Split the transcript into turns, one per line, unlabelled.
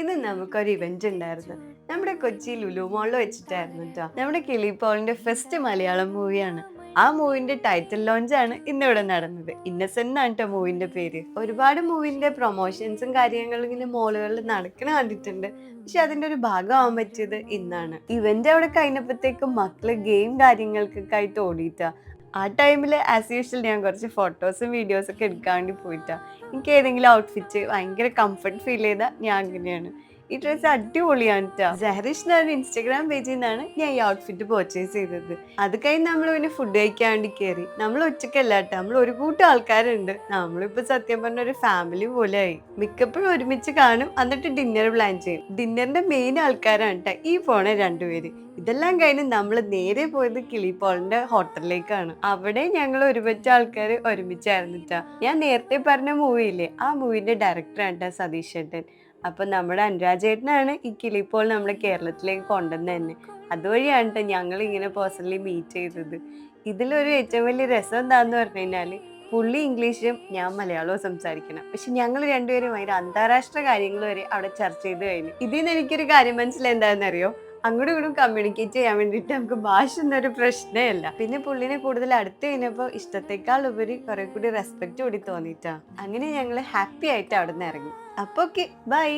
ഇന്ന് നമുക്കൊരു ഇവന്റ് ഉണ്ടായിരുന്നു. നമ്മുടെ കൊച്ചി ലുലു മോളിൽ വെച്ചിട്ടായിരുന്നു കേട്ടോ നമ്മുടെ കിളിപോളിന്റെ ഫസ്റ്റ് മലയാളം മൂവിയാണ് ആ മൂവിന്റെ ടൈറ്റിൽ ലോഞ്ചാണ് ഇന്നിവിടെ നടന്നത്. ഇന്നസെന്റ് ആണ് കേട്ടോ മൂവിന്റെ പേര്. ഒരുപാട് മൂവിന്റെ പ്രൊമോഷൻസും കാര്യങ്ങളും ഇങ്ങനെ മോളുകളിൽ നടക്കണ കണ്ടിട്ടുണ്ട്. പക്ഷെ അതിന്റെ ഒരു ഭാഗമാവാൻ പറ്റിയത് ഇന്നാണ്. ഇവന്റ് അവിടെ കഴിഞ്ഞപ്പോഴത്തേക്കും മക്കൾ ഗെയിം കാര്യങ്ങൾക്കൊക്കെ ആയിട്ട് ഓടിയിട്ടാ. ആ ടൈമിൽ ആസ് യൂഷ്വൽ ഞാൻ കുറച്ച് ഫോട്ടോസും വീഡിയോസൊക്കെ എടുക്കാൻ വേണ്ടി പോയിട്ടാണ് എനിക്ക് ഏതെങ്കിലും ഔട്ട്ഫിറ്റ് ഭയങ്കര കംഫർട്ട് ഫീൽ ചെയ്താൽ ഞാൻ അങ്ങനെയാണ്. ഈ ഡ്രസ്സ് അടിപൊളിയാണ് കേട്ടോ ഇൻസ്റ്റാഗ്രാം പേജിൽ നിന്നാണ് ഞാൻ ഈ ഔട്ട്ഫിറ്റ് പർച്ചേസ് ചെയ്തത്. അത് കഴിഞ്ഞ് നമ്മൾ പിന്നെ ഫുഡ് കഴിക്കാൻ വേണ്ടി കയറി നമ്മൾ ഒറ്റയ്ക്കല്ല കേട്ടോ നമ്മൾ ഒരു കൂട്ടം ആൾക്കാരുണ്ട്. നമ്മളിപ്പോ സത്യം പറഞ്ഞ ഒരു ഫാമിലി പോലെ ആയി. മിക്കപ്പോഴും ഒരുമിച്ച് കാണും. എന്നിട്ട് ഡിന്നർ പ്ലാൻ ചെയ്യും. ഡിന്നറിന്റെ മെയിൻ ആൾക്കാരാണ് കേട്ടോ ഈ പോണ രണ്ടുപേര്. ഇതെല്ലാം കഴിഞ്ഞ് നമ്മൾ നേരെ പോയത് കിളിപ്പോളിന്റെ ഹോട്ടലിലേക്കാണ്. അവിടെ ഞങ്ങൾ ഒരുപറ്റ ആൾക്കാർ ഒരുമിച്ചായിരുന്നു. ഞാൻ നേരത്തെ പറഞ്ഞ മൂവിയില്ലേ ആ മൂവിന്റെ ഡയറക്ടറാണ് സതീഷ് ചേട്ടൻ അപ്പൊ നമ്മുടെ അനുരാജേട്ടനാണ് ഈ കിളിപ്പോൾ നമ്മളെ കേരളത്തിലേക്ക് കൊണ്ടുവന്നത് തന്നെ. അതുവഴിയാണ് കേട്ടോ ഞങ്ങൾ ഇങ്ങനെ പേഴ്സണലി മീറ്റ് ചെയ്തത്. ഇതിലൊരു ഏറ്റവും വലിയ രസം എന്താന്ന് പറഞ്ഞു കഴിഞ്ഞാൽ പുള്ളി ഇംഗ്ലീഷും ഞാൻ മലയാളവും സംസാരിക്കണം. പക്ഷെ ഞങ്ങൾ രണ്ടുപേരും ഭയങ്കര അന്താരാഷ്ട്ര കാര്യങ്ങൾ വരെ അവിടെ ചർച്ച ചെയ്ത് കഴിഞ്ഞു. ഇതിൽ നിന്ന് എനിക്കൊരു കാര്യം മനസ്സിലായി. എന്താണെന്നറിയോ? അങ്ങോട്ടും ഇങ്ങോട്ടും കമ്മ്യൂണിക്കേറ്റ് ചെയ്യാൻ വേണ്ടിയിട്ട് നമുക്ക് ഭാഷ എന്നൊരു പ്രശ്നമല്ല പിന്നെ പുള്ളിനെ കൂടുതൽ അടുത്ത് കഴിഞ്ഞപ്പോൾ ഇഷ്ടത്തെക്കാൾ ഉപരി കുറെ കൂടി റെസ്പെക്ട് കൂടി തോന്നിയിട്ടാ. അങ്ങനെ ഞങ്ങൾ ഹാപ്പി ആയിട്ട് അവിടെ നിന്ന് ഇറങ്ങി. അപ്പൊ ഓക്കെ ബൈ